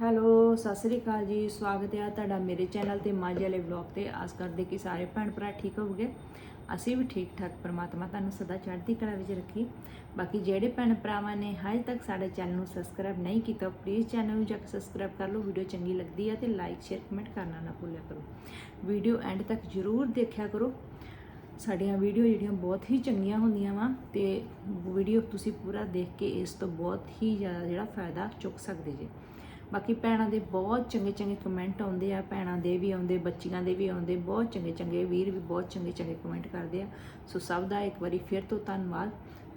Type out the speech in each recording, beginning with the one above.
Hello, Sat Sri ਅਕਾਲ ਜੀ। ਸਵਾਗਤ ਹੈ ਤੁਹਾਡਾ ਮੇਰੇ ਚੈਨਲ ਤੇ ਮਾਝੇ ਵਾਲੇ ਵਲੌਗ ਤੇ। ਆਸ ਕਰਦੇ ਕਿ ਸਾਰੇ ਭੈਣ ਭਰਾ ਠੀਕ ਹੋਵੋਗੇ। ਅਸੀਂ ਵੀ ਠੀਕ ਠਾਕ, ਪਰਮਾਤਮਾ ਤੁਹਾਨੂੰ ਸਦਾ ਚੜ੍ਹਦੀ ਕਲਾ ਵਿੱਚ ਰੱਖੀ। ਬਾਕੀ ਜਿਹੜੇ ਭੈਣ ਭਰਾਵਾਂ ਨੇ ਹਜੇ ਤੱਕ ਸਾਡੇ ਚੈਨਲ ਨੂੰ ਸਬਸਕ੍ਰਾਈਬ ਨਹੀਂ ਕੀਤਾ ਪਲੀਜ਼ ਚੈਨਲ ਨੂੰ ਜਾ ਕੇ ਸਬਸਕ੍ਰਾਈਬ ਕਰ ਲਓ। ਵੀਡੀਓ ਚੰਗੀ ਲੱਗਦੀ ਹੈ ਤੇ ਲਾਈਕ ਸ਼ੇਅਰ ਕਮੈਂਟ ਕਰਨਾ ਨਾ ਭੁੱਲਿਆ ਕਰੋ। ਵੀਡੀਓ ਐਂਡ ਤੱਕ ਜ਼ਰੂਰ ਦੇਖਿਆ ਕਰੋ। ਸਾਡੀਆਂ ਵੀਡੀਓ ਜਿਹੜੀਆਂ ਬਹੁਤ ਹੀ ਚੰਗੀਆਂ ਹੁੰਦੀਆਂ ਵਾ ਤੇ ਵੀਡੀਓ ਤੁਸੀਂ ਪੂਰਾ ਦੇਖ ਕੇ ਇਸ ਤੋਂ ਬਹੁਤ ਹੀ ਜ਼ਿਆਦਾ ਜਿਹੜਾ ਫਾਇਦਾ ਚੁੱਕ ਸਕਦੇ ਜੇ। ਬਾਕੀ ਭੈਣਾਂ ਦੇ ਬਹੁਤ ਚੰਗੇ ਚੰਗੇ ਕਮੈਂਟ ਆਉਂਦੇ ਆ, ਭੈਣਾਂ ਦੇ ਵੀ ਆਉਂਦੇ, ਬੱਚੀਆਂ ਦੇ ਵੀ ਆਉਂਦੇ, ਬਹੁਤ ਚੰਗੇ ਚੰਗੇ ਵੀਰ ਵੀ ਬਹੁਤ ਚੰਗੇ ਚੰਗੇ ਕਮੈਂਟ ਕਰਦੇ ਆ। ਸੋ ਸਭ ਦਾ ਇੱਕ ਵਾਰੀ ਫਿਰ ਤੋਂ ਧੰਨਵਾਦ।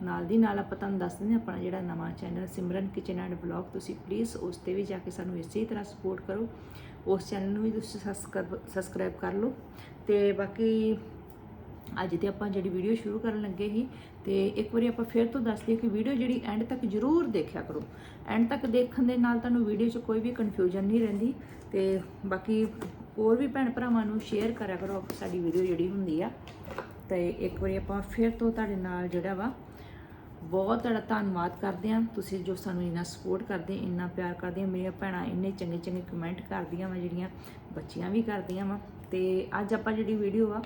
ਨਾਲ ਦੀ ਨਾਲ ਆਪਾਂ ਤੁਹਾਨੂੰ ਦੱਸ ਦਿੰਦੇ ਹਾਂ ਆਪਣਾ ਜਿਹੜਾ ਨਵਾਂ channel Simran kitchen and blog ਤੁਸੀਂ ਪਲੀਜ਼ ਉਸ ਤੇ ਵੀ ਜਾ ਕੇ ਸਾਨੂੰ ਇਸੇ ਤਰ੍ਹਾਂ ਸਪੋਰਟ ਕਰੋ। ਉਸ ਚੈਨਲ ਨੂੰ ਵੀ ਤੁਸੀਂ ਸਬਸਕ੍ਰਾਈਬ ਕਰ ਲਓ। ਤੇ ਬਾਕੀ ਅੱਜ ਤੇ ਆਪਾਂ ਜਿਹੜੀ ਵੀਡੀਓ ਸ਼ੁਰੂ ਕਰਨ ਲੱਗੇ ਸੀ ਤੇ ਇੱਕ ਵਾਰੀ ਆਪਾਂ ਫਿਰ ਤੋਂ ਦੱਸ ਦਈਏ ਕਿ ਵੀਡੀਓ ਜਿਹੜੀ ਐਂਡ ਤੱਕ ਜ਼ਰੂਰ ਦੇਖਿਆ ਕਰੋ। ਐਂਡ ਤੱਕ ਦੇਖਣ ਦੇ ਨਾਲ ਤੁਹਾਨੂੰ ਵੀਡੀਓ 'ਚ ਕੋਈ ਵੀ ਕਨਫਿਊਜ਼ਨ ਨਹੀਂ ਰਹਿੰਦੀ ਤੇ ਬਾਕੀ ਹੋਰ ਵੀ ਭੈਣ ਭਰਾਵਾਂ ਨੂੰ ਸ਼ੇਅਰ ਕਰਿਆ ਕਰੋ ਸਾਡੀ ਵੀਡੀਓ ਜਿਹੜੀ ਹੁੰਦੀ ਆ। ਤੇ ਇੱਕ ਵਾਰੀ ਆਪਾਂ ਫਿਰ ਤੋਂ ਤੁਹਾਡੇ ਨਾਲ ਜਿਹੜਾ ਵਾ ਬਹੁਤ ਤੁਹਾਡਾ ਧੰਨਵਾਦ ਕਰਦੇ ਹਾਂ। ਤੁਸੀਂ ਜੋ ਸਾਨੂੰ ਇੰਨਾ ਸਪੋਰਟ ਕਰਦੇ, ਇੰਨਾ ਪਿਆਰ ਕਰਦੀਆਂ ਮੇਰੀਆਂ ਭੈਣਾਂ ਇੰਨੇ ਚੰਗੇ ਚੰਗੇ ਕਮੈਂਟ ਕਰਦੀਆਂ ਵਾ, ਜਿਹੜੀਆਂ ਬੱਚੀਆਂ ਵੀ ਕਰਦੀਆਂ ਵਾ। ਤੇ ਅੱਜ ਆਪਾਂ ਜਿਹੜੀ ਵੀਡੀਓ ਆ,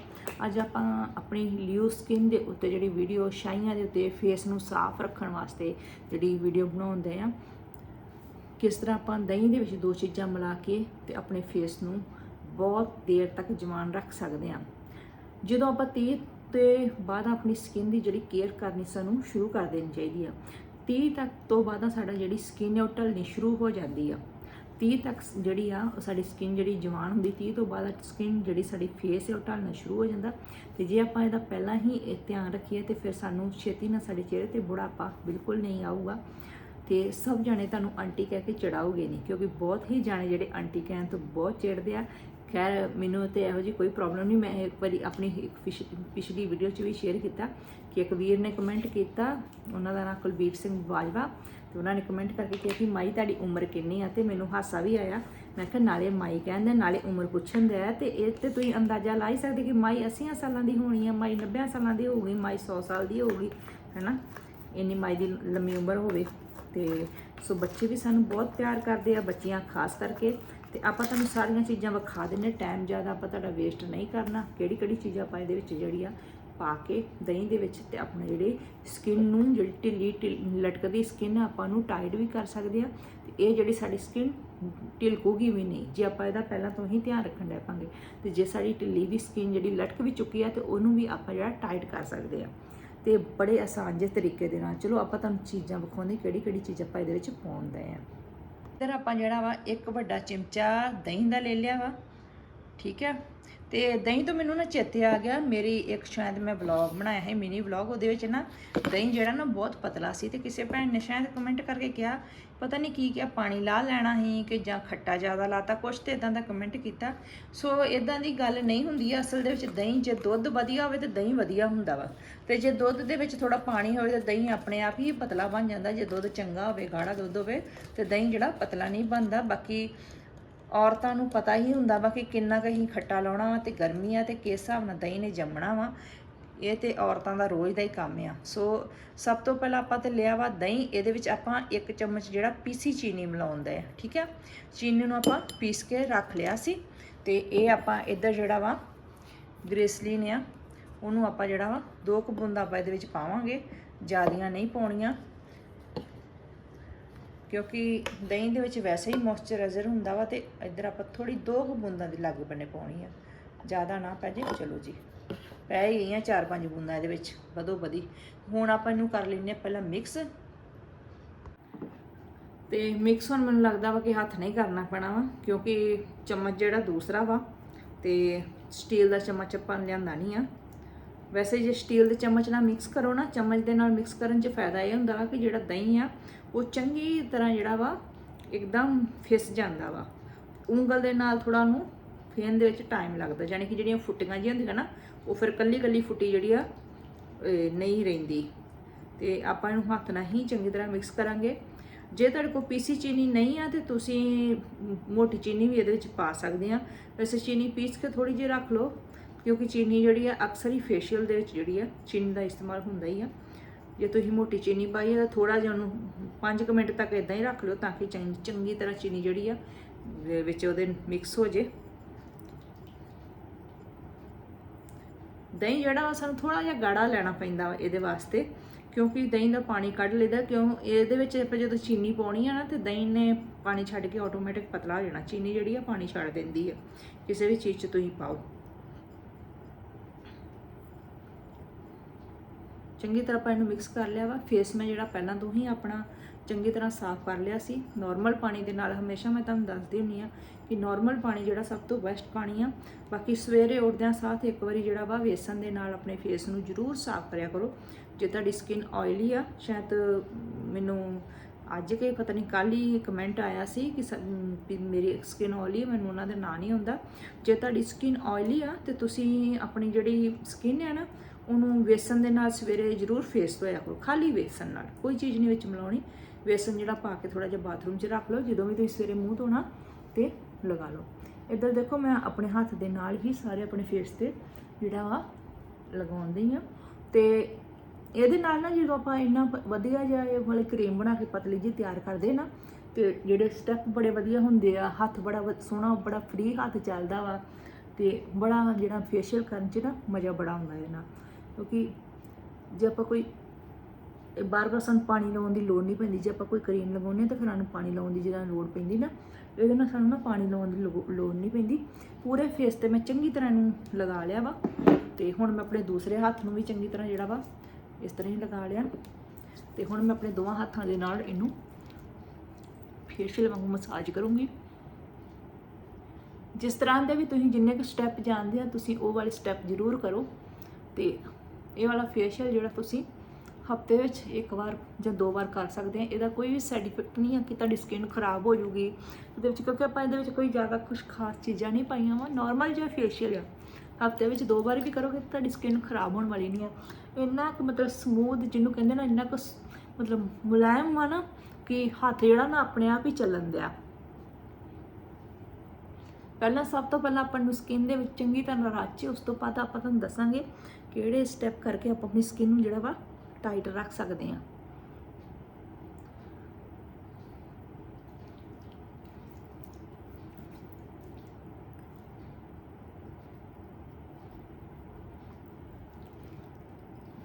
ਅੱਜ ਆਪਾਂ ਆਪਣੀ ਲਿਓ ਸਕਿਨ ਦੇ ਉੱਤੇ ਜਿਹੜੀ ਵੀਡੀਓ ਛਾਈਆਂ ਦੇ ਉੱਤੇ ਫੇਸ ਨੂੰ ਸਾਫ਼ ਰੱਖਣ ਵਾਸਤੇ ਜਿਹੜੀ ਵੀਡੀਓ ਬਣਾਉਂਦੇ ਆ ਕਿਸ ਤਰ੍ਹਾਂ ਆਪਾਂ ਦਹੀਂ ਦੇ ਵਿੱਚ ਦੋ ਚੀਜ਼ਾਂ ਮਿਲਾ ਕੇ ਤੇ ਆਪਣੇ ਫੇਸ ਨੂੰ ਬਹੁਤ ਦੇਰ ਤੱਕ ਜਵਾਨ ਰੱਖ ਸਕਦੇ ਆ ਜਦੋਂ ਆਪਾਂ 30 ਤੇ ਬਾਅਦ ਆਪਣੀ ਸਕਿਨ ਦੀ ਜਿਹੜੀ ਕੇਅਰ ਕਰਨੀ ਸਾਨੂੰ ਸ਼ੁਰੂ ਕਰ ਦੇਣੀ ਚਾਹੀਦੀ ਆ। 30 ਤੱਕ ਤੋਂ ਬਾਅਦ ਸਾਡਾ ਜਿਹੜੀ ਸਕਿਨ ਹੈ ਉਹ ਢਲਣੀ ਸ਼ੁਰੂ ਹੋ ਜਾਂਦੀ ਆ। 30 ਤੱਕ ਜਿਹੜੀ ਆ ਉਹ ਸਾਡੀ ਸਕਿਨ ਜਿਹੜੀ ਜਵਾਨ ਹੁੰਦੀ 30 ਤੋਂ ਬਾਅਦ ਸਕਿਨ ਜਿਹੜੀ ਸਾਡੀ ਫੇਸ ਹੈ ਉਹ ਢਲਣਾ ਸ਼ੁਰੂ ਹੋ ਜਾਂਦਾ। ਤੇ ਜੇ ਆਪਾਂ ਇਹਦਾ ਪਹਿਲਾਂ ਹੀ ਇਹ ਧਿਆਨ ਰੱਖੀਏ ਤੇ ਫਿਰ ਸਾਨੂੰ ਛੇਤੀ ਨਾਲ ਸਾਡੇ ਚਿਹਰੇ ਤੇ ਬੁਢਾਪਾ ਬਿਲਕੁਲ ਨਹੀਂ ਆਊਗਾ। ਤੇ ਸਭ ਜਾਣੇ ਤੁਹਾਨੂੰ ਆਂਟੀ ਕਹਿ ਕੇ ਚੜਾਓਗੇ ਨਹੀਂ, ਕਿਉਂਕਿ ਬਹੁਤ ਹੀ ਜਾਣੇ ਜਿਹੜੇ ਆਂਟੀ ਕਹਿਣ ਤੋਂ ਬਹੁਤ ਚਿੜਦੇ ਆ ਖੈਰ, ਮੈਨੂੰ ਤੇ ਇਹੋ ਜੀ ਕੋਈ ਪ੍ਰੋਬਲਮ ਨਹੀਂ। ਮੈਂ ਇੱਕ ਵਾਰੀ ਆਪਣੀ ਇੱਕ ਪਿਛ- ਪਿਛਲੀ ਵੀਡੀਓ 'ਚ ਵੀ ਸ਼ੇਅਰ ਕੀਤਾ ਕਿ ਇੱਕ ਵੀਰ ਨੇ ਕਮੈਂਟ ਕੀਤਾ, ਉਹਨਾਂ ਦਾ ਨਾਮ ਕੁਲਬੀਰ ਸਿੰਘ ਬਾਜਵਾ, ਤੇ ਉਹਨਾਂ ਨੇ ਕਮੈਂਟ ਕਰਕੇ ਕਿਹਾ ਕਿ, ਮਾਈ, ਤੁਹਾਡੀ ਉਮਰ ਕਿੰਨੀ ਆ? ਤੇ ਮੈਨੂੰ ਹਾਸਾ ਵੀ ਆਇਆ। ਮੈਂ ਕਿਹਾ, ਨਾਲੇ ਮਾਈ ਕਹਿੰਦੇ, ਨਾਲੇ ਉਮਰ ਪੁੱਛਣ ਦੇ ਆ ਤੇ ਇਹ ਤੇ ਤੁਸੀਂ ਅੰਦਾਜ਼ਾ ਲਾ ਹੀ ਸਕਦੇ ਕਿ ਮਾਈ 80 ਸਾਲਾਂ ਦੀ ਹੋਣੀ ਆ, ਮਾਈ 90 ਸਾਲਾਂ ਦੀ ਹੋਊਗੀ, ਮਾਈ 100 ਸਾਲ ਦੀ ਹੋਊਗੀ, ਹੈਨਾ? ਇੰਨੀ ਮਾਈ ਦੀ ਲੰਮੀ ਉਮਰ ਹੋਵੇ ਤੇ। ਸੋ ਬੱਚੇ ਵੀ ਸਾਨੂੰ ਬਹੁਤ ਪਿਆਰ ਕਰਦੇ ਆ, ਬੱਚੀਆਂ ਖਾਸ ਕਰਕੇ। ਤੇ ਆਪਾਂ ਤੁਹਾਨੂੰ ਸਾਰੀਆਂ ਚੀਜ਼ਾਂ ਵਿਖਾ ਦਿੰਨੇ ਟਾਈਮ ਜ਼ਿਆਦਾ ਆਪਾਂ ਤੁਹਾਡਾ ਵੇਸਟ ਨਹੀਂ ਕਰਨਾ। ਕਿਹੜੀ ਕਿਹੜੀ ਚੀਜ਼ ਆਪਾਂ ਇਹਦੇ ਵਿੱਚ ਜਿਹੜੀ ਆ ਪਾ ਕੇ ਦਹੀਂ ਦੇ ਵਿੱਚ ਤੇ ਆਪਣੇ ਜਿਹੜੇ ਸਕਿਨ ਨੂੰ, ਜਿਹੜੀ ਢਿੱਲੀ ਢਿੱਲ- ਲਟਕਦੀ ਸਕਿਨ ਆਪਾਂ ਨੂੰ ਟਾਈਟ ਵੀ ਕਰ ਸਕਦੇ ਆ ਤੇ ਇਹ ਜਿਹੜੀ ਸਾਡੀ ਸਕਿਨ ਢਿਲਕੂਗੀ ਵੀ ਨਹੀਂ। ਜੇ ਆਪਾਂ ਇਹਦਾ ਪਹਿਲਾਂ ਤੋਂ ਹੀ ਧਿਆਨ ਰੱਖਣ ਲੈ ਪਾਂਗੇ ਤੇ ਜੇ ਸਾਡੀ ਢਿੱਲੀ ਵੀ ਸਕਿਨ ਜਿਹੜੀ ਲਟਕ ਵੀ ਚੁੱਕੀ ਆ ਤੇ ਉਹਨੂੰ ਵੀ ਆਪਾਂ ਜਿਹੜਾ ਟਾਈਟ ਕਰ ਸਕਦੇ ਆ ਤੇ ਬੜੇ ਆਸਾਨ ਜਿਹੇ ਤਰੀਕੇ ਦੇ ਨਾਲ। ਚਲੋ ਆਪਾਂ ਤੁਹਾਨੂੰ ਚੀਜ਼ਾਂ ਵਿਖਾਉਂਦੇ ਕਿਹੜੀ ਕਿਹੜੀ ਚੀਜ਼ ਆਪਾਂ ਇਹਦੇ ਵਿੱਚ ਪਾਉਂਦੇ ਆ ਇੱਧਰ ਆਪਾਂ ਜਿਹੜਾ ਵਾ ਇੱਕ ਵੱਡਾ ਚਮਚਾ ਦਹੀਂ ਦਾ ਲੈ ਲਿਆ ਵਾ ਠੀਕ ਹੈ ਤੇ ਦਹੀਂ ਤੋਂ ਮੈਨੂੰ ਨਾ ਚੇਤੇ ਆ ਗਿਆ, ਮੇਰੀ ਇੱਕ ਸ਼ਾਇਦ ਮੈਂ ਵਲੌਗ ਬਣਾਇਆ ਹੈ ਮਿਨੀ ਵਲੌਗ ਉਹਦੇ ਵਿੱਚ ਨਾ ਦਹੀਂ ਜਿਹੜਾ ਨਾ ਬਹੁਤ ਪਤਲਾ ਸੀ ਤੇ ਕਿਸੇ ਭੈਣ ਨੇ ਸ਼ਾਇਦ ਕਮੈਂਟ ਕਰਕੇ ਕਿਹਾ, ਪਤਾ ਨਹੀਂ ਕੀ ਕਿਹਾ, ਪਾਣੀ ਲਾ ਲੈਣਾ ਸੀ ਕਿ ਜਾਂ ਖੱਟਾ ਜ਼ਿਆਦਾ ਲਾਤਾ, ਕੁਛ ਤੇ ਇਦਾਂ ਦਾ ਕਮੈਂਟ ਕੀਤਾ। ਸੋ ਇਦਾਂ ਦੀ ਗੱਲ ਨਹੀਂ ਹੁੰਦੀ, ਅਸਲ ਦੇ ਵਿੱਚ ਦਹੀਂ ਜੇ ਦੁੱਧ ਵਧੀਆ ਹੋਵੇ ਤੇ ਦਹੀਂ ਵਧੀਆ ਹੁੰਦਾ ਵਾ। ਤੇ ਜੇ ਦੁੱਧ ਦੇ ਵਿੱਚ ਥੋੜਾ ਪਾਣੀ ਹੋਵੇ ਤਾਂ ਦਹੀਂ ਆਪਣੇ ਆਪ ਹੀ ਪਤਲਾ ਬਣ ਜਾਂਦਾ, ਜੇ ਦੁੱਧ ਚੰਗਾ ਹੋਵੇ, ਗਾੜਾ ਦੁੱਧ ਹੋਵੇ ਤੇ ਦਹੀਂ ਜਿਹੜਾ ਪਤਲਾ ਨਹੀਂ ਬਣਦਾ। ਬਾਕੀ ਔਰਤਾਂ ਨੂੰ ਪਤਾ ਹੀ ਹੁੰਦਾ ਵਾ ਕਿ ਕਿੰਨਾ ਕੁ ਅਸੀਂ ਖੱਟਾ ਲਾਉਣਾ ਵਾ ਤੇ ਗਰਮੀ ਆ ਤੇ ਕਿਸ ਹਿਸਾਬ ਨਾਲ ਦਹੀਂ ਨੇ ਜੰਮਣਾ ਵਾ। ਇਹ ਤੇ ਔਰਤਾਂ ਦਾ ਰੋਜ਼ ਦਾ ਹੀ ਕੰਮ ਆ। ਸੋ ਸਭ ਤੋਂ ਪਹਿਲਾਂ ਆਪਾਂ ਤੇ ਲਿਆ ਵਾ ਦਹੀਂ, ਇਹਦੇ ਵਿੱਚ ਆਪਾਂ ਇੱਕ ਚਮਚ ਜਿਹੜਾ ਪੀਸੀ ਚੀਨੀ ਮਿਲਾਉਂਦੇ ਆ, ਠੀਕ ਆ? ਚੀਨੀ ਨੂੰ ਆਪਾਂ ਪੀਸ ਕੇ ਰੱਖ ਲਿਆ ਸੀ ਤੇ ਇਹ ਆਪਾਂ ਇੱਧਰ ਜਿਹੜਾ ਵਾ ਗ੍ਰੇਸਲੀਨ ਆ, ਉਹਨੂੰ ਆਪਾਂ ਜਿਹੜਾ ਵਾ ਦੋ ਕੁ ਬੂੰਦ ਆਪਾਂ ਇਹਦੇ ਵਿੱਚ ਪਾਵਾਂਗੇ। ਜ਼ਿਆਦੀਆਂ ਨਹੀਂ ਪਾਉਣੀਆਂ। ਕਿਉਂਕਿ ਦਹੀਂ ਦੇ ਵਿੱਚ ਵੈਸੇ ਹੀ ਮੋਇਸਚਰਾਈਜ਼ਰ ਹੁੰਦਾ ਵਾ ਤੇ ਇੱਧਰ ਆਪਾਂ ਥੋੜੀ ਦੋ ਕੁ ਬੂੰਦਾਂ ਦੀ ਲਾਗੇ ਬੰਨੇ ਪਾਉਣੀ ਆ। ਜ਼ਿਆਦਾ ਨਾ ਪੈ ਜੇ, ਚਲੋ ਜੀ। ਪੈ ਹੀ ਗਈਆਂ ਚਾਰ ਪੰਜ ਬੂੰਦਾਂ ਇਹਦੇ ਵਿੱਚ, ਵਧੋ ਵਧੀ। ਹੁਣ ਆਪਾਂ ਇਹਨੂੰ ਕਰ ਲੈਂਦੇ ਹਾਂ ਪਹਿਲਾਂ ਮਿਕਸ ਤੇ ਮਿਕਸ ਹੁਣ ਮੈਨੂੰ ਲੱਗਦਾ ਵਾ ਕਿ ਹੱਥ ਨਹੀਂ ਕਰਨਾ ਪੈਣਾ ਵਾ, ਕਿਉਂਕਿ ਚਮਚ ਜਿਹੜਾ ਦੂਸਰਾ ਵਾ ਤੇ ਸਟੀਲ ਦਾ ਚਮਚ ਆਪਾਂ ਲਿਆਂਦਾ ਨਹੀਂ ਆ। ਵੈਸੇ ਜੇ ਸਟੀਲ ਦੇ ਚਮਚ ਨਾਲ ਮਿਕਸ ਕਰੋ ਨਾ, ਚਮਚ ਦੇ ਨਾਲ ਮਿਕਸ ਕਰਨ 'ਚ ਫਾਇਦਾ ਇਹ ਹੁੰਦਾ ਵਾ ਕਿ ਜਿਹੜਾ ਦਹੀਂ ਆ ਉਹ ਚੰਗੀ ਤਰ੍ਹਾਂ ਜਿਹੜਾ ਵਾ ਇੱਕਦਮ ਫਿਸ ਜਾਂਦਾ ਵਾ। ਉਂਗਲ ਦੇ ਨਾਲ ਥੋੜਾ ਨੂੰ ਫੇਨ ਦੇ ਵਿੱਚ ਟਾਈਮ ਲੱਗਦਾ ਯਾਨੀ ਕਿ ਜਿਹੜੀਆਂ ਫੁੱਟੀਆਂ ਜਿਹੀਆਂ ਹੁੰਦੀਆਂ ਨਾ, ਉਹ ਫਿਰ ਕੱਲੀ ਕੱਲੀ ਫੁੱਟੀ ਜਿਹੜੀ ਆ ਨਹੀਂ ਰਹਿੰਦੀ। ਤੇ ਆਪਾਂ ਇਹਨੂੰ ਹੱਥ ਨਾਲ ਹੀ ਚੰਗੀ ਤਰ੍ਹਾਂ ਮਿਕਸ ਕਰਾਂਗੇ। ਜੇ ਤੁਹਾਡੇ ਕੋਲ ਪੀਸੀ ਚੀਨੀ ਨਹੀਂ ਆ ਤੇ ਤੁਸੀਂ ਮੋਟੀ ਚੀਨੀ ਵੀ ਇਹਦੇ ਵਿੱਚ ਪਾ ਸਕਦੇ ਆ। ਵੈਸੇ ਚੀਨੀ ਪੀਸ ਕੇ ਥੋੜੀ ਜਿਹੀ ਰੱਖ ਲਓ, ਕਿਉਂਕਿ ਚੀਨੀ ਜਿਹੜੀ ਆ ਅਕਸਰ ਹੀ ਫੇਸ਼ੀਅਲ ਦੇ ਵਿੱਚ ਜਿਹੜੀ ਆ, ਚੀਨੀ ਦਾ ਇਸਤੇਮਾਲ ਹੁੰਦਾ ਹੀ ਆ। ਜੇ ਤੁਸੀਂ ਮੋਟੀ ਚੀਨੀ ਪਾਈ ਹੈ ਥੋੜਾ ਜਿਹਾ ਉਹਨੂੰ 5 ਮਿੰਟ ਤੱਕ ਇਦਾਂ ਹੀ ਰੱਖ ਲਿਓ ਤਾਂ ਕਿ ਚੰਗੀ ਚੰਗੀ ਤਰ੍ਹਾਂ ਚੀਨੀ ਜਿਹੜੀ ਆ ਵਿੱਚ ਉਹਦੇ ਮਿਕਸ ਹੋ ਜੇ। ਦਹੀਂ ਜਿਹੜਾ ਵਾ, ਸਾਨੂੰ ਥੋੜਾ ਜਿਹਾ ਗਾੜਾ ਲੈਣਾ ਪੈਂਦਾ ਵਾ ਇਹਦੇ ਵਾਸਤੇ, ਕਿਉਂਕਿ ਦਹੀਂ ਦਾ ਪਾਣੀ ਕੱਢ ਲਈਦਾ, ਕਿਉਂ ਇਹਦੇ ਵਿੱਚ ਆਪਾਂ ਜਦੋਂ ਚੀਨੀ ਪਾਉਣੀ ਆ ਨਾ, ਤੇ ਦਹੀਂ ਨੇ ਪਾਣੀ ਛੱਡ ਕੇ ਆਟੋਮੈਟਿਕ ਪਤਲਾ ਹੋ ਜਾਣਾ, ਚੀਨੀ ਜਿਹੜੀ ਆ ਪਾਣੀ ਛੱਡ ਦਿੰਦੀ ਆ। ਕਿਸੇ ਵੀ ਚੀਜ਼ 'ਚ ਤੁਸੀਂ ਪਾਓ। ਚੰਗੀ ਤਰ੍ਹਾਂ ਆਪਾਂ ਇਹਨੂੰ ਮਿਕਸ ਕਰ ਲਿਆ ਵਾ। ਫੇਸ ਮੈਂ ਜਿਹੜਾ ਪਹਿਲਾਂ ਤੋਂ ਹੀ ਆਪਣਾ ਚੰਗੀ ਤਰ੍ਹਾਂ ਸਾਫ਼ ਕਰ ਲਿਆ ਸੀ। ਨਾਰਮਲ ਪਾਣੀ ਦੇ ਨਾਲ ਹਮੇਸ਼ਾ ਮੈਂ ਤੁਹਾਨੂੰ ਦੱਸਦੀ ਹੁੰਨੀ ਆ ਕਿ ਨਾਰਮਲ ਪਾਣੀ ਜਿਹੜਾ ਸਭ ਤੋਂ ਬੈਸਟ ਪਾਣੀ ਆ। ਬਾਕੀ ਸਵੇਰੇ ਉੱਠਦਿਆਂ ਸਾਥ ਇੱਕ ਵਾਰੀ ਜਿਹੜਾ ਵਾ ਵੇਸਣ ਦੇ ਨਾਲ ਆਪਣੇ ਫੇਸ ਨੂੰ ਜ਼ਰੂਰ ਸਾਫ਼ ਕਰਿਆ ਕਰੋ। ਜੇ ਤੁਹਾਡੀ ਸਕਿਨ ਆਇਲੀ ਆ, ਸ਼ਾਇਦ ਮੈਨੂੰ ਅੱਜ ਕੇ ਪਤਾ ਨਹੀਂ ਕੱਲ ਹੀ ਕਮੈਂਟ ਆਇਆ ਸੀ ਕਿ ਸ- ਅਮ ਵੀ ਮੇਰੀ ਸਕਿਨ ਆਇਲੀ ਮੈਨੂੰ ਉਹਨਾਂ ਦਾ ਨਾਂ ਨਹੀਂ ਹੁੰਦਾ ਜੇ ਤੁਹਾਡੀ ਸਕਿਨ ਆਇਲੀ ਆ, ਤੇ ਤੁਸੀਂ ਆਪਣੀ ਜਿਹੜੀ ਸਕਿਨ ਹੈ ਨਾ ਉਹਨੂੰ ਵੇਸਣ ਦੇ ਨਾਲ ਸਵੇਰੇ ਜ਼ਰੂਰ ਫੇਸ ਧੋਇਆ ਕਰੋ, ਖਾਲੀ ਵੇਸਣ ਨਾਲ, ਕੋਈ ਚੀਜ਼ ਨਹੀਂ ਵਿੱਚ ਮਿਲਾਉਣੀ। ਵੇਸਣ ਜਿਹੜਾ ਪਾ ਕੇ ਥੋੜਾ ਜਿਹਾ ਬਾਥਰੂਮ 'ਚ ਰੱਖ ਲਓ, ਜਦੋਂ ਵੀ ਤੁਸੀਂ ਸਵੇਰੇ ਮੂੰਹ ਧੋਣਾ ਤੇ ਲਗਾ ਲਓ। ਇੱਧਰ ਦੇਖੋ, ਮੈਂ ਆਪਣੇ ਹੱਥ ਦੇ ਨਾਲ ਹੀ ਸਾਰੇ ਆਪਣੇ ਫੇਸ ਤੇ ਜਿਹੜਾ ਵਾ ਲਗਾਉਂਦੀ ਆ ਤੇ ਇਹਦੇ ਨਾਲ ਨਾ ਜਦੋਂ ਆਪਾਂ ਇੰਨਾ ਵਧੀਆ ਜਿਹਾ ਇਹ ਵਾਲੀ ਕਰੀਮ ਬਣਾ ਕੇ ਪਤਲੀ ਜੀ ਤਿਆਰ ਕਰਦੇ ਨਾ, ਤੇ ਜਿਹੜੇ ਸਟੈਪ ਬੜੇ ਵਧੀਆ ਹੁੰਦੇ ਆ, ਹੱਥ ਬੜਾ ਸੋਹਣਾ ਬੜਾ ਫ੍ਰੀ ਹੱਥ ਚੱਲਦਾ ਵਾ, ਤੇ ਬੜਾ ਜਿਹੜਾ ਫੇਸ਼ੀਅਲ ਕਰਨ 'ਚ ਨਾ ਮਜ਼ਾ ਬੜਾ ਆਉਂਦਾ ਇਹਦੇ ਨਾਲ। ਕਿਉਂਕਿ ਜੇ ਆਪਾਂ ਕੋਈ ਬਾਰ ਬਾਰ ਸਾਨੂੰ ਪਾਣੀ ਲਾਉਣ ਦੀ ਲੋੜ ਨਹੀਂ ਪੈਂਦੀ। ਜੇ ਆਪਾਂ ਕੋਈ ਕਰੀਮ ਲਗਾਉਂਦੇ ਹਾਂ ਤਾਂ ਫਿਰ ਸਾਨੂੰ ਪਾਣੀ ਲਾਉਣ ਦੀ ਜਿਹੜਾ ਲੋੜ ਪੈਂਦੀ ਨਾ, ਇਹਦੇ ਨਾਲ ਸਾਨੂੰ ਨਾ ਪਾਣੀ ਲਾਉਣ ਦੀ ਲੋ- ਲੋੜ ਨਹੀਂ ਪੈਂਦੀ। ਪੂਰੇ ਫੇਸ ਤੇ ਮੈਂ ਚੰਗੀ ਤਰ੍ਹਾਂ ਇਹਨੂੰ ਲਗਾ ਲਿਆ ਵਾ ਤੇ ਹੁਣ ਮੈਂ ਆਪਣੇ ਦੂਸਰੇ ਹੱਥ ਨੂੰ ਵੀ ਚੰਗੀ ਤਰ੍ਹਾਂ ਜਿਹੜਾ ਵਾ ਇਸ ਤਰ੍ਹਾਂ ਹੀ ਲਗਾ ਲਿਆ। ਤੇ ਹੁਣ ਮੈਂ ਆਪਣੇ ਦੋਵਾਂ ਹੱਥਾਂ ਦੇ ਨਾਲ ਇਹਨੂੰ ਫੇਸ਼ੀਅਲ ਵਾਂਗੂ ਮਸਾਜ ਕਰੂੰਗੀ। ਜਿਸ ਤਰ੍ਹਾਂ ਦੇ ਵੀ ਤੁਸੀਂ ਜਿੰਨੇ ਕੁ ਸਟੈਪ ਜਾਣਦੇ ਆ, ਤੁਸੀਂ ਉਹ ਵਾਲੇ ਸਟੈਪ ਜ਼ਰੂਰ ਕਰੋ। ਤੇ ਇਹ ਵਾਲਾ ਫੇਸ਼ੀਅਲ ਜਿਹੜਾ ਤੁਸੀਂ ਹਫ਼ਤੇ ਵਿੱਚ ਇੱਕ ਵਾਰ ਜਾਂ ਦੋ ਵਾਰ ਕਰ ਸਕਦੇ ਆ। ਇਹਦਾ ਕੋਈ ਵੀ ਸਾਈਡ ਇਫੈਕਟ ਨਹੀਂ ਆ ਕਿ ਤੁਹਾਡੀ ਸਕਿਨ ਖਰਾਬ ਹੋ ਜਾਊਗੀ ਇਹਦੇ ਵਿੱਚ ਕਿਉਂਕਿ ਆਪਾਂ ਇਹਦੇ ਵਿੱਚ ਕੋਈ ਜ਼ਿਆਦਾ ਕੁਝ ਖਾਸ ਚੀਜ਼ਾਂ ਨਹੀਂ ਪਾਈਆਂ ਵਾ ਨਾਰਮਲ ਜਿਹਾ ਫੇਸ਼ੀਅਲ ਆ। ਹਫ਼ਤੇ ਵਿੱਚ ਦੋ ਵਾਰ ਵੀ ਕਰੋਗੇ ਤਾਂ ਤੁਹਾਡੀ ਸਕਿਨ ਖਰਾਬ ਹੋਣ ਵਾਲੀ ਨਹੀਂ ਆ। ਇੰਨਾ ਕੁ ਮਤਲਬ ਸਮੂਥ ਜਿਹਨੂੰ ਕਹਿੰਦੇ ਨਾ, ਇੰਨਾ ਕੁ ਮਤਲਬ ਮੁਲਾਇਮ ਆ ਨਾ ਕਿ ਹੱਥ ਜਿਹੜਾ ਨਾ ਆਪਣੇ ਆਪ ਹੀ ਚੱਲਣ ਦਿਆ। ਪਹਿਲਾਂ ਸਭ ਤੋਂ ਪਹਿਲਾਂ ਆਪਾਂ ਨੂੰ ਸਕਿਨ ਦੇ ਵਿੱਚ ਚੰਗੀ ਤਰ੍ਹਾਂ ਰਾਚੇ ਉਸ ਤੋਂ ਬਾਅਦ ਆਪਾਂ ਤੁਹਾਨੂੰ ਦੱਸਾਂਗੇ ਕਿਹੜੇ ਸਟੈਪ ਕਰਕੇ ਆਪਾਂ ਆਪਣੀ ਸਕਿਨ ਨੂੰ ਜਿਹੜਾ ਵਾ ਟਾਈਟ ਰੱਖ ਸਕਦੇ ਹਾਂ।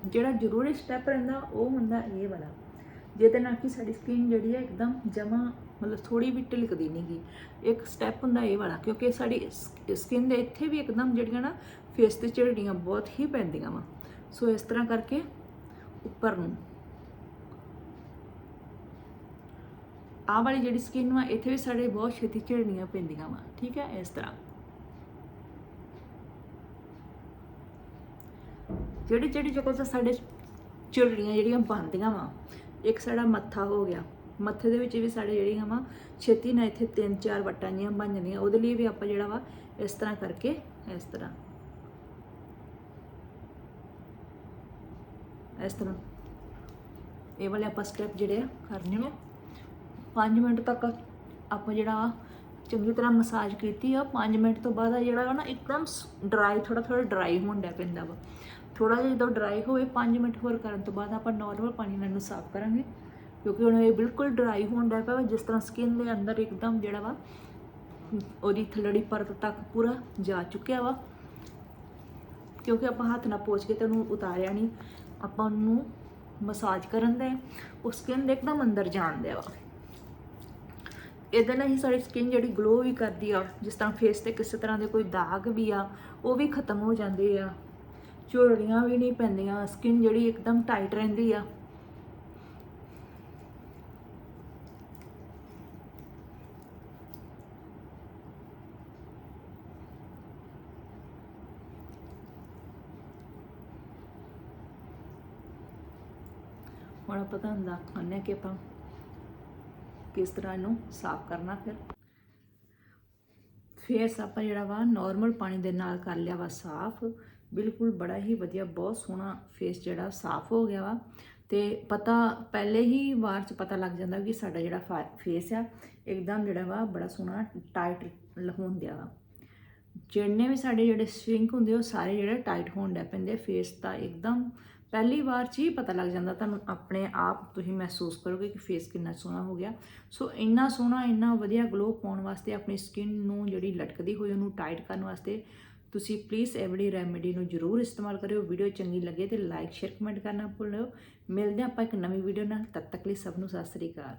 ਜਿਹੜਾ ਜ਼ਰੂਰੀ ਸਟੈਪ ਰਹਿੰਦਾ, ਉਹ ਹੁੰਦਾ ਇਹ ਵਾਲਾ। ਜਿਹਦੇ ਨਾਲ ਕਿ ਸਾਡੀ ਸਕਿਨ ਜਿਹੜੀ ਹੈ ਇੱਕਦਮ ਜਮਾ ਮਤਲਬ ਥੋੜੀ ਵੀ ਢਿਲਕਦੀ ਨਹੀਂਗੀ ਇੱਕ ਸਟੈਪ ਹੁੰਦਾ ਇਹ ਵਾਲਾ, ਕਿਉਂਕਿ ਸਾਡੀ ਸਕਿਨ ਦੇ ਇੱਥੇ ਵੀ ਇੱਕਦਮ ਜਿਹੜੀਆਂ ਨਾ ਫੇਸ ਤੇ ਝੜੀਆਂ ਬਹੁਤ ਹੀ ਪੈਂਦੀਆਂ ਵਾ। ਸੋ ਇਸ ਤਰ੍ਹਾਂ ਕਰਕੇ ਉੱਪਰ ਨੂੰ। ਆਹ ਵਾਲੀ ਜਿਹੜੀ ਸਕਿਨ ਵਾ, ਇੱਥੇ ਵੀ ਸਾਡੇ ਬਹੁਤ ਛੇਤੀ ਝੜਨੀਆਂ ਪੈਂਦੀਆਂ ਵਾ, ਠੀਕ ਹੈ, ਇਸ ਤਰ੍ਹਾਂ। ਜਿਹੜੀ ਜਿਹੜੀ ਜਗ੍ਹਾ ਤੇ ਸਾਡੇ ਝੁਰੜੀਆਂ ਜਿਹੜੀਆਂ ਬਣਦੀਆਂ ਵਾ ਇੱਕ ਸਾਡਾ ਮੱਥਾ ਹੋ ਗਿਆ। ਮੱਥੇ ਦੇ ਵਿੱਚ ਵੀ ਸਾਡੇ ਜਿਹੜੀਆਂ ਵਾ ਛੇਤੀ ਨਾਲ ਇੱਥੇ ਤਿੰਨ ਚਾਰ ਵਟਾਂ ਜੀਆਂ ਬਣ ਜਾਂਦੀਆਂ। ਉਹਦੇ ਲਈ ਵੀ ਆਪਾਂ ਜਿਹੜਾ ਵਾ ਇਸ ਤਰ੍ਹਾਂ ਕਰਕੇ, ਇਸ ਤਰ੍ਹਾਂ। ਇਸ ਤਰ੍ਹਾਂ। ਇਹ ਵਾਲੇ ਆਪਾਂ ਸਟੈਪ ਜਿਹੜੇ ਆ ਕਰਨੇ ਨੇ। 5 ਮਿੰਟ ਤੱਕ ਆਪਾਂ ਜਿਹੜਾ ਵਾ ਚੰਗੀ ਤਰ੍ਹਾਂ ਮਸਾਜ ਕੀਤੀ ਆ। 5 ਮਿੰਟ ਤੋਂ ਬਾਅਦ ਆ ਜਿਹੜਾ ਵਾ ਨਾ ਇੱਕਦਮ ਡਰਾਈ ਥੋੜਾ ਥੋੜਾ ਡਰਾਈ ਹੋਣ ਲੱਗ ਪੈਂਦਾ ਵਾ। ਥੋੜਾ ਜਿਹਾ ਜਦੋਂ ਡਰਾਈ ਹੋਵੇ 5 ਮਿੰਟ ਹੋਰ ਕਰਨ ਤੋਂ ਬਾਅਦ ਆਪਾਂ ਨਾਰਮਲ ਪਾਣੀ ਨਾਲ ਇਹਨੂੰ ਸਾਫ਼ ਕਰਾਂਗੇ। ਕਿਉਂਕਿ ਹੁਣ ਇਹ ਬਿਲਕੁਲ ਡਰਾਈ ਹੋਣ ਲੱਗ ਪਿਆ ਜਿਸ ਤਰ੍ਹਾਂ ਸਕਿਨ ਦੇ ਅੰਦਰ ਇੱਕਦਮ ਜਿਹੜਾ ਵਾ, ਉਹਦੀ ਥੱਲੜੀ ਪਰਤ ਤੱਕ ਪੂਰਾ ਜਾ ਚੁੱਕਿਆ ਵਾ। ਕਿਉਂਕਿ ਆਪਾਂ ਹੱਥ ਨਾਲ ਪੋਚ ਕੇ ਤੇ ਉਹਨੂੰ ਉਤਾਰਿਆ ਨਹੀਂ ਆਪਾਂ ਉਹਨੂੰ ਮਸਾਜ ਕਰਨ ਦੇ, ਉਹ ਸਕਿਨ ਦੇ ਇੱਕਦਮ ਅੰਦਰ ਜਾਣ ਦਿਆ ਵਾ। ਇਹਦੇ ਨਾਲ ਹੀ ਸਾਡੀ ਸਕਿਨ ਜਿਹੜੀ ਗਲੋ ਵੀ ਕਰਦੀ ਆ, ਜਿਸ ਤਰ੍ਹਾਂ ਫੇਸ ਤੇ ਕਿਸੇ ਤਰ੍ਹਾਂ ਦੇ ਕੋਈ ਦਾਗ ਵੀ ਆ, ਉਹ ਵੀ ਖਤਮ ਹੋ ਜਾਂਦੇ ਆ। ਝੁਰੜੀਆਂ ਵੀ ਨਹੀਂ ਪੈਂਦੀਆਂ ਸਕਿਨ ਜਿਹੜੀ ਇੱਕਦਮ ਟਾਈਟ ਰਹਿੰਦੀ ਆ। ਹੁਣ ਆਪਾਂ ਤੁਹਾਨੂੰ ਦੱਸਦੇ ਹਾਂ ਕਿ ਆਪਾਂ ਕਿਸ ਤਰ੍ਹਾਂ ਇਹਨੂੰ ਸਾਫ਼ ਕਰਨਾ ਫਿਰ। ਫੇਸ ਆਪਾਂ ਜਿਹੜਾ ਵਾ ਨਾਰਮਲ ਪਾਣੀ ਦੇ ਨਾਲ ਕਰ ਲਿਆ ਵਾ ਸਾਫ਼। ਬਿਲਕੁਲ ਬੜਾ ਹੀ ਵਧੀਆ, ਬਹੁਤ ਸੋਹਣਾ ਫੇਸ ਜਿਹੜਾ ਸਾਫ਼ ਹੋ ਗਿਆ ਵਾ। ਤੇ ਪਤਾ ਪਹਿਲੇ ਹੀ ਵਾਰ ਚ ਪਤਾ ਲੱਗ ਜਾਂਦਾ ਕਿ ਸਾਡਾ ਜਿਹੜਾ ਫੇਸ ਆ, ਇੱਕਦਮ ਜਿਹੜਾ ਵਾ ਬੜਾ ਸੋਹਣਾ ਟਾਈਟ ਹੋਣ ਦਿਆ ਵਾ। ਜਿੰਨੇ ਵੀ ਸਾਡੇ ਜਿਹੜੇ ਸਵਿੰਕ ਹੁੰਦੇ ਉਹ ਸਾਰੇ ਜਿਹੜੇ ਟਾਈਟ ਹੋਣ ਲੱਗ ਪੈਂਦੇ ਫੇਸ ਦਾ ਇੱਕਦਮ। ਪਹਿਲੀ ਵਾਰ 'ਚ ਹੀ ਪਤਾ ਲੱਗ ਜਾਂਦਾ ਤੁਹਾਨੂੰ ਆਪਣੇ ਆਪ ਤੁਸੀਂ ਮਹਿਸੂਸ ਕਰੋਗੇ ਕਿ ਫੇਸ ਕਿੰਨਾ ਸੋਹਣਾ ਹੋ ਗਿਆ। ਸੋ ਇੰਨਾ ਸੋਹਣਾ, ਇੰਨਾ ਵਧੀਆ ਗਲੋ ਪਾਉਣ ਵਾਸਤੇ ਆਪਣੀ ਸਕਿਨ ਨੂੰ ਜਿਹੜੀ ਲਟਕਦੀ ਹੋਈ ਉਹਨੂੰ ਟਾਈਟ ਕਰਨ ਵਾਸਤੇ ਤੁਸੀਂ ਪਲੀਜ਼ ਐਵਰੀ ਰੈਮੇਡੀ ਨੂੰ ਜਰੂਰ ਇਸਤੇਮਾਲ ਕਰਿਓ। ਵੀਡੀਓ ਚੰਗੀ ਲੱਗੇ ਤੇ ਲਾਈਕ ਸ਼ੇਅਰ ਕਮੈਂਟ ਕਰਨਾ ਭੁੱਲਿਓ ਮਿਲਦੇ ਹਾਂ ਆਪਾਂ ਇੱਕ ਨਵੀਂ ਵੀਡੀਓ ਨਾਲ। ਤਦ ਤੱਕ ਲਈ ਸਭ ਨੂੰ ਸਤਿ ਸ੍ਰੀ ਅਕਾਲ।